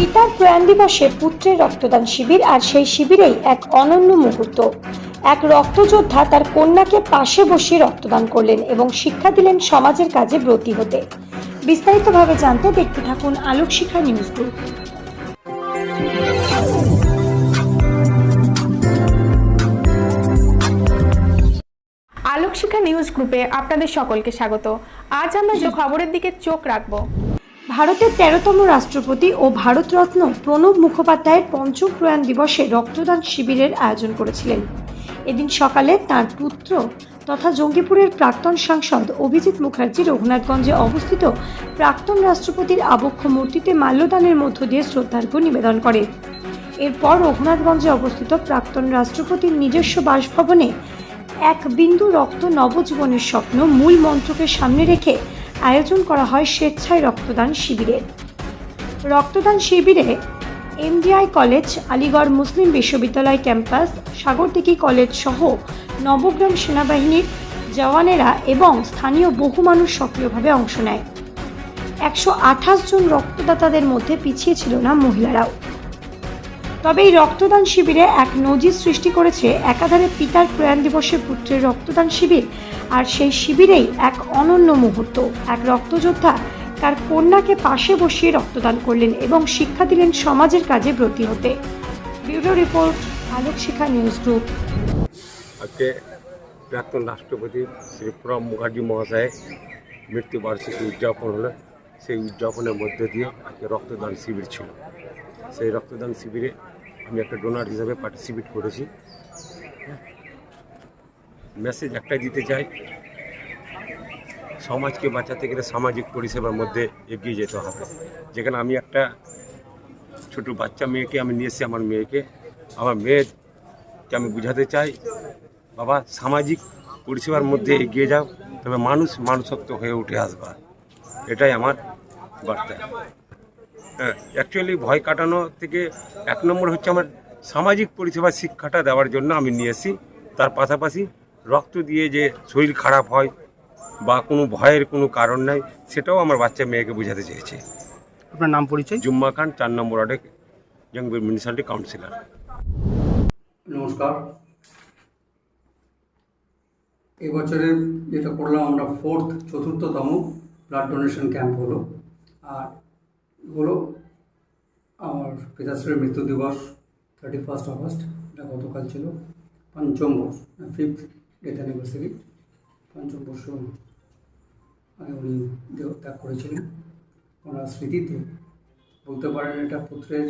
পিতার প্রয়াণ দিবসে পুত্রের রক্তদান শিবির আর সেই শিবিরেই এক অনন্য মুহূর্ত। এক রক্তযোদ্ধা তার কন্যাকে পাশে বসিয়ে রক্তদান করলেন এবং শিক্ষা দিলেন সমাজের কাজে ব্রতী হতে। বিস্তারিতভাবে জানতে দেখতে থাকুন Alok Shikha news group Alokshikha news গ্রুপে আপনাদের সকলকে স্বাগত। আজ আমরা যে খবরের দিকে চোখ রাখব ভারতের তেরোতম রাষ্ট্রপতি ও ভারতরত্ন প্রণব মুখোপাধ্যায়ের পঞ্চম প্রয়াণ দিবসে রক্তদান শিবিরের আয়োজন করেছিলেন। এদিন সকালে তার পুত্র তথা জঙ্গিপুরের প্রাক্তন সাংসদ অভিজিৎ মুখার্জি রঘুনাথগঞ্জে অবস্থিত প্রাক্তন রাষ্ট্রপতির আবক্ষ মূর্তিতে মাল্যদানের মধ্য দিয়ে শ্রদ্ধার্ঘ্য নিবেদন করে। এরপর রঘুনাথগঞ্জে অবস্থিত প্রাক্তন রাষ্ট্রপতির নিজস্ব বাসভবনে এক বিন্দু রক্ত নবজীবনের স্বপ্ন মূল মন্ত্রকে সামনে রেখে আয়োজন করা হয় স্বেচ্ছায় রক্তদান শিবিরের রক্তদান শিবিরে এমডিআই কলেজ, আলিগড় মুসলিম বিশ্ববিদ্যালয় ক্যাম্পাস সাগরদিঘি কলেজ সহ নবগ্রাম সেনাবাহিনীর জওয়ানেরা এবং স্থানীয় বহু মানুষ সক্রিয়ভাবে অংশ নেয়। একশো আঠাশ জন রক্তদাতাদের মধ্যে পিছিয়ে ছিল না মহিলারাও। তবে এই রক্তদান শিবিরে এক নজির সৃষ্টি করেছে একাধারে পিতার প্রয়াণ দিবসে পুত্রের রক্তদান শিবির, আর সেই শিবিরেই এক অনন্য মুহূর্ত। এক রক্তযোদ্ধা তার কন্যাকে পাশে বসিয়ে রক্তদান করলেন এবং শিক্ষা দিলেন সমাজের কাজে ব্রতী হতে। Bureau report Alok Shikha news group. আজকে প্রাক্তন রাষ্ট্রপতি শ্রী প্রণব মুখার্জি মহাশয়ের মৃত্যুবার্ষিকী উদযাপন হলো। সেই উদযাপনের মধ্যে দিয়ে আজকে রক্তদান শিবির ছিল। সেই রক্তদান শিবিরে আমি একটা ডোনার হিসাবে পার্টিসিপেট করেছি। মেসেজ একটাই দিতে চাই, সমাজকে বাঁচাতে গেলে সামাজিক পরিষেবার মধ্যে এগিয়ে যেতে হবে। যেখানে আমি একটা ছোট বাচ্চা মেয়েকে আমি নিয়ে এসেছি, আমার মেয়েকে। আমার মেয়েকে আমি বুঝাতে চাই, বাবা, সামাজিক পরিষেবার মধ্যে এগিয়ে যাও, তবে মানুষ, মানুষত্ব হয়ে উঠে আসবা। এটাই আমার বার্তা। হ্যাঁ অ্যাকচুয়ালি ভয় কাটানো থেকে এক নম্বর হচ্ছে আমার সামাজিক পরিষেবা শিক্ষাটা দেওয়ার জন্য আমি নিয়ে এসেছি। তার পাশাপাশি রক্ত দিয়ে যে শরীর খারাপ হয় বা কোনো ভয়ের কোনো কারণ নাই সেটাও আমার বাচ্চা মেয়েকে বোঝাতে চেয়েছি। আপনার নাম পরিচয়? জুম্মা খান চার নম্বর ওয়ার্ডে জঙ্গিপুর মিউনিসিপ্যালিটি কাউন্সিলর। নমস্কার। এই বছরের যেটা করলাম আমরা ফোর্থ চতুর্থতম ব্লাড ডোনেশন ক্যাম্প হলো। আর হলো আমার পিতাশ্রীর মৃত্যু দিবস থার্টি ফার্স্ট আগস্ট এটা গতকাল ছিল, পঞ্চম বর্ষ ফিফথ ডেথ অ্যানিভার্সারি পঞ্চম বর্ষ আগে উনি দেহ ত্যাগ করেছিলেন। ওনার স্মৃতিতে বলতে পারেন এটা পুত্রের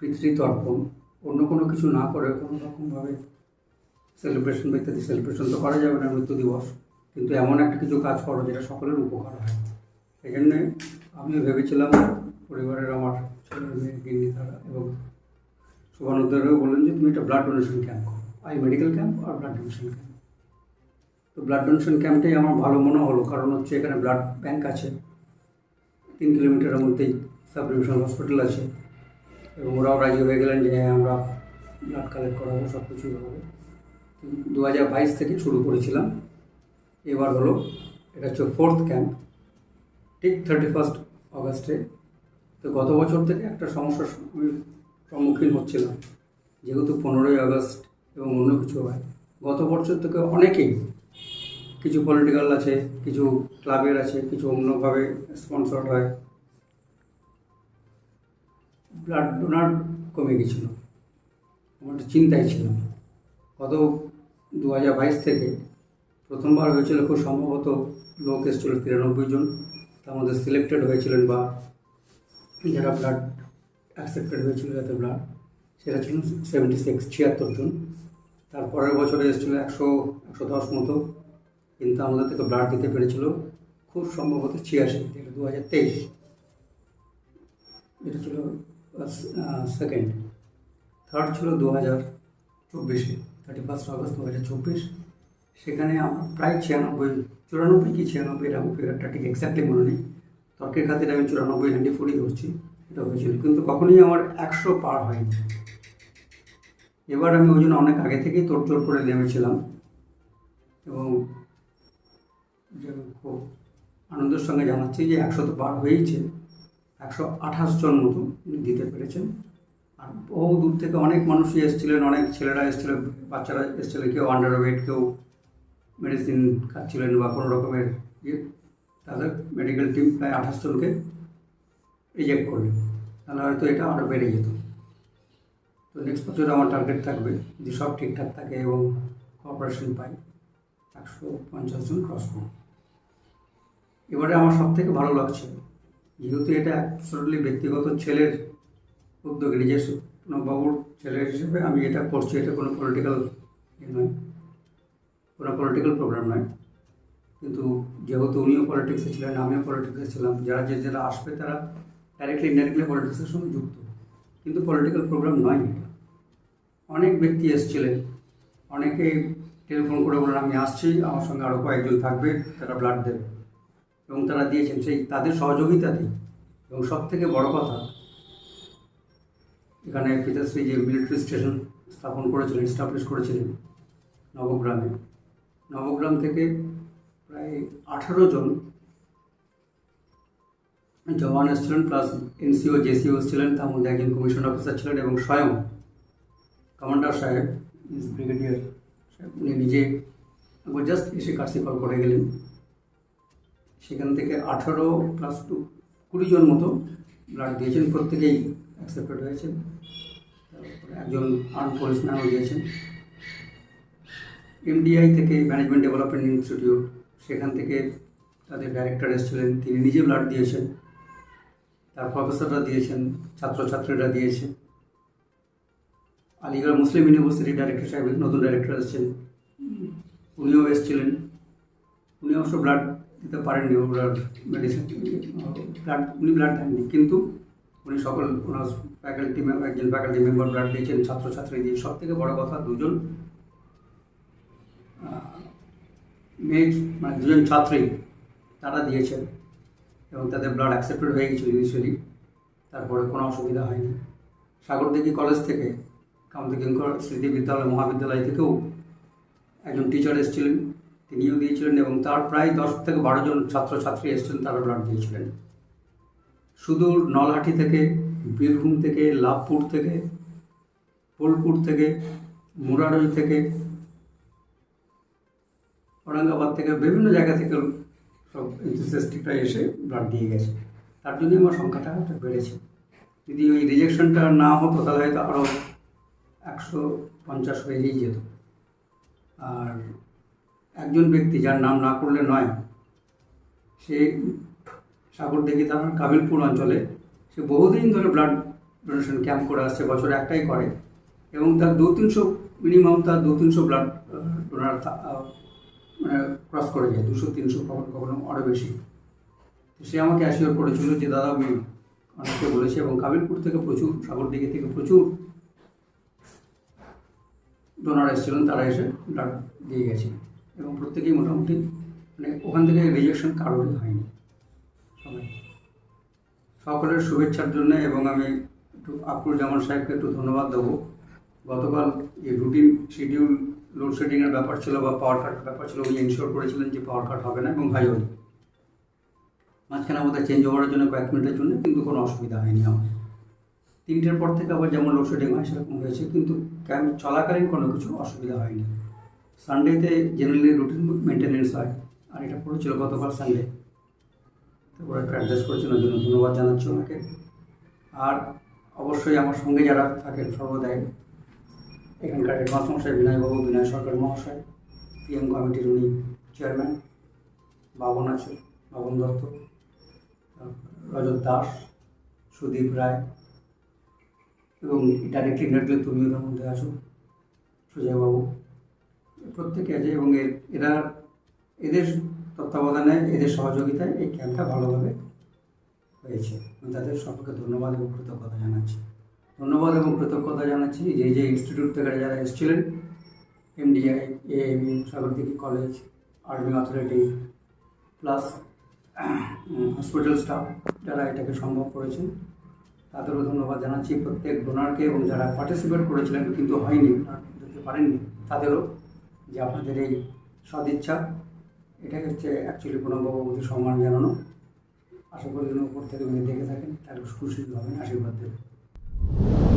পিতৃতর্পণ। অন্য কোনো কিছু না করে কোনো রকমভাবে সেলিব্রেশন বা ইত্যাদি সেলিব্রেশন তো করা যাবে না, মৃত্যু দিবস। কিন্তু এমন একটা কিছু কাজ করো যেটা সকলের উপকার হয়। সেই জন্যে আমিও ভেবেছিলাম পরিবারের আমার ছেলে মেয়ে, গিন্নি তারা এবং শুভানুদ্দারেও বললেন যে, তুমি একটা ব্লাড ডোনেশন ক্যাম্প করো। আই মেডিকেল ক্যাম্প আর ব্লাড ডোনেশন ক্যাম্প তো ব্লাড ডোনেশন ক্যাম্পটাই আমার ভালো মনে হলো, কারণ হচ্ছে এখানে ব্লাড ব্যাংক আছে। তিন কিলোমিটারের মধ্যেই সাব ডিভিশনাল হসপিটাল আছে এবং ওরাও রাজি হয়ে গেলেন যে হ্যাঁ আমরা ব্লাড কালেক্ট করাবো সব কিছুই হবে দু হাজার বাইশ থেকে শুরু করেছিলাম। এবার হলো, এটা হচ্ছে ফোর্থ ক্যাম্প ঠিক থার্টি ফার্স্ট অগাস্টে। তো গত বছর থেকে একটা সমস্যার সম্মুখীন হচ্ছিলাম। যেহেতু পনেরোই আগস্ট এবং অন্য কিছু হয়। গত বছর থেকে অনেকেই, কিছু পলিটিক্যাল আছে, কিছু ক্লাবের আছে, কিছু অন্যভাবে স্পন্সর হয়। ব্লাড ডোনার কমে গেছিল। আমার চিন্তায় ছিল গত দু হাজার বাইশ থেকে প্রথমবার হয়েছিল খুব সম্ভবত লোক এসেছিল তিরানব্বই জন। তার মধ্যে সিলেক্টেড হয়েছিলেন বা যারা ব্লাড অ্যাকসেপ্টেড হয়েছিল যাতে ব্লাড সেটা ছিল সেভেন্টি সিক্স ছিয়াত্তর জন। তার পরের বছরে এসেছিল একশো একশো দশ মতো। কিন্তু আমাদের থেকে ব্লাড দিতে পেরেছিল খুব সম্ভবত ছিয়াশি, যেটা দু হাজার তেইশ। এটা ছিল সেকেন্ড থার্ড ছিল দু হাজার চব্বিশে থার্টি ফার্স্ট আগস্ট দু হাজার চব্বিশ। সেখানে আমরা প্রায় ছিয়ানব্বই, চুরানব্বই কি ছিয়ানব্বই এরকম ফিগারটা ঠিক এক্স্যাক্টলি মনে নেই। তর্কের খাতিরে আমি চুরানব্বই নাইনটি ফোরই ধরছি, এটা হয়েছিল। কিন্তু কখনোই আমার একশো পার হয়নি। এবার আমি ওই জন্য অনেক আগে থেকেই তোড়জোড় করে নেমেছিলাম। এবং খুব আনন্দের সঙ্গে জানাচ্ছি যে একশো তো পার হয়েইছে। একশো আঠাশ জন মতো উনি দিতে পেরেছেন। আর বহু দূর থেকে অনেক মানুষই এসেছিলেন, অনেক ছেলেরা এসেছিলেন বাচ্চারা এসেছিলেন কেউ আন্ডার ওয়েট কেউ মেডিসিন খাচ্ছিলেন বা কোনো রকমের ইয়ে তাদের মেডিকেল টিম প্রায় আঠাশ জনকে রিজেক্ট করলেন। তাহলে হয়তো এটা আরও বেড়ে যেত। তো নেক্সট বছর আমার টার্গেট থাকবে, যদি সব ঠিকঠাক থাকে এবং কপারেশন পাই একশো পঞ্চাশ জন ক্রস করব। এবারে আমার সব থেকে ভালো লাগছে, যেহেতু এটা অ্যাবসলিটলি ব্যক্তিগত ছেলের উদ্যোগে নিজস্ব বাবুর ছেলে হিসেবে আমি এটা করছি, এটা কোনো পলিটিক্যাল ইয়ে নয়। কোনো পলিটিক্যাল প্রোগ্রাম নয়। কিন্তু যেহেতু উনিও পলিটিক্সে ছিলেন, আমিও পলিটিক্সে ছিলাম, যারা যে যারা আসবে তারা ডাইরেক্টলি ইনডাইরেক্টলি পলিটিক্সের সঙ্গে যুক্ত। কিন্তু পলিটিক্যাল প্রোগ্রাম নয় এটা। অনেক ব্যক্তি এসেছিলেন। অনেকে টেলিফোন করে বললেন, আমি আসছি, আমার সঙ্গে আরও কয়েকজন থাকবে, তারা ব্লাড দেবে। এবং তারা দিয়েছেন। সেই তাদের সহযোগিতাতেই। এবং সব থেকে বড় কথা, এখানে পিতাশ্রী যে মিলিটারি স্টেশন স্থাপন করেছিলেন স্টাবলিশ করেছিলেন নবগ্রামে নবগ্রাম থেকে প্রায় আঠারো জন জওয়ান এসেছিলেন প্লাস এনসিও জেসিও এসেছিলেন, তার মধ্যে একজন কমিশন অফিসার ছিলেন এবং স্বয়ং কমান্ডার সাহেব ব্রিগেডিয়ার সাহেব, উনি নিজে জাস্ট এসে কাছে কল করে গেলেন। সেখান থেকে আঠারো প্লাস টু কুড়ি জন মতো ব্লাড দিয়েছেন, প্রত্যেকেই অ্যাকসেপ্টেড হয়েছে তারপরে একজন আর্ম পুলিশ ম্যানও দিয়েছেন। এমডিআই থেকে ম্যানেজমেন্ট ডেভেলপমেন্ট ইনস্টিটিউট সেখান থেকে তাদের ডাইরেক্টর এসেছিলেন, তিনি নিজে ব্লাড দিয়েছেন, তার প্রফেসররা দিয়েছেন, ছাত্রছাত্রীরা দিয়েছে আলিগড় মুসলিম ইউনিভার্সিটির ডাইরেক্টর সাহেব, নতুন ডাইরেক্টর এসেছেন। উনিও এসেছিলেন। উনি অবশ্য ব্লাড দিতে পারেননি ব্লাড মেডিসিন ব্লাড উনি ব্লাড দেননি, কিন্তু উনি সকল ওনার ফ্যাকাল্টি একজন ফ্যাকাল্টি মেম্বার ব্লাড দিয়েছেন, ছাত্রছাত্রী দিয়ে। সব থেকে বড় কথা, দুজন মেয়ে মানে দুজন ছাত্রী তারা দিয়েছেন এবং তাদের ব্লাড অ্যাকসেপ্টেড হয়ে গেছিল ইনিশিয়ালি তারপরে কোনো অসুবিধা হয়নি। সাগরদিঘি কলেজ থেকে কামতিকিঙ্কর স্মৃতি বিদ্যালয়, মহাবিদ্যালয় থেকেও একজন টিচার এসেছিলেন, তিনিও দিয়েছিলেন এবং তার প্রায় দশ থেকে বারো জন ছাত্রছাত্রী এসেছিলেন তারা ব্লাড দিয়েছিলেন। সুদূর নলহাটি থেকে, বীরভূম থেকে, লাভপুর থেকে, বোলপুর থেকে মুরারই থেকে ঔরঙ্গাবাদ থেকে বিভিন্ন জায়গা থেকে সব এনথুসিয়াস্টিকরা এসে ব্লাড দিয়ে গেছে। তার জন্যই আমার সংখ্যাটা একটা বেড়েছে। যদি ওই রিজেকশনটা না হতো তাহলে হয়তো আরও একশো পঞ্চাশ হয়েই যেত। আর একজন ব্যক্তি যার নাম না করলে নয়, সে সাগরদিঘি থানার কাবিলপুর অঞ্চলে সে বহুদিন ধরে ব্লাড ডোনেশন ক্যাম্প করে আসছে, বছরে একটাই করে। এবং তার দু তিনশো মিনিমাম তার দু তিনশো ব্লাড ডোনার মানে ক্রস করে যায়, দুশো, তিনশো কখনো কখনো আরও বেশি। তো সে আমাকে অ্যাসিওর করেছিল যে, দাদা আমি অনেককে বলেছি এবং কাবিলপুর থেকে প্রচুর, সাগরদিঘি থেকে প্রচুর ডোনার এসেছিলেন, তারা এসে ব্লাড দিয়ে গেছে। এবং প্রত্যেকেই মোটামুটি মানে ওখান থেকে রিজেকশন কারোরই হয়নি, সবাই। সকলের শুভেচ্ছার জন্য এবং আমি একটু আকুর জামান সাহেবকে একটু ধন্যবাদ দেবো। গতকাল এই রুটিন শিডিউল লোডশেডিংয়ের ব্যাপার ছিল বা পাওয়ার কাট ব্যাপার ছিল, উনি ইনশিওর করেছিলেন যে পাওয়ার কাট হবে না এবং ভাই হলি মাঝখানে আমাদের চেঞ্জ ওভারের জন্য কয়েক মিনিটের জন্য কিন্তু কোনো অসুবিধা হয়নি আমার তিনটের পর থেকে আবার যেমন লোডশেডিং হয়, সেরকম হয়েছে, কিন্তু ক্যাম্প চলাকালীন কোনো কিছু অসুবিধা হয়নি। সানডেতে জেনারেলি রুটিন মেনটেনেন্স হয়, আর এটা পড়েছিল গতকাল সানডে তারপরে একটু অ্যাডজাস্ট করেছেন ওই জন্য ধন্যবাদ জানাচ্ছি ওনাকে। আর অবশ্যই আমার সঙ্গে যারা থাকেন সর্বদাই এখানকার হেডমাস্টার মশাই বিনয়বাবু বিনয় সরকার মহাশয় পিএম কমিটির উনি চেয়ারম্যান বাবন আছে, বাবন দত্ত, রজত দাস, সুদীপ রায় এবং ডাইরেক্টলি ইন্ডাইরেক্টলি তুমি তার মধ্যে আছো, সুজয়বাবু। প্রত্যেকে আছে এবং এর, এরা এদের তত্ত্বাবধানে, এদের সহযোগিতায় এই ক্যাম্পটা ভালোভাবে হয়েছে। তাদের সকলকে ধন্যবাদ এবং কৃতজ্ঞতা জানাচ্ছি। ধন্যবাদ এবং কৃতজ্ঞতা জানাচ্ছি। যে যে ইনস্টিটিউট থেকে যারা এসেছিলেন MDI AME Sagardighi college army authority plus hospital staff যারা এটাকে সম্ভব করেছেন, তাদেরও ধন্যবাদ জানাচ্ছি। প্রত্যেক ডোনারকে এবং যারা পার্টিসিপেট করেছিলেন, কিন্তু হয়নি দিতে পারেননি, তাদেরও যে আপনাদের এই সদিচ্ছা, এটাই হচ্ছে অ্যাকচুয়ালি প্রণববাবুকে সম্মান জানানো। আশা করি যেন উপর থেকে যদি দেখে থাকেন, তাহলে খুশি হবেন, আশীর্বাদ দেবেন।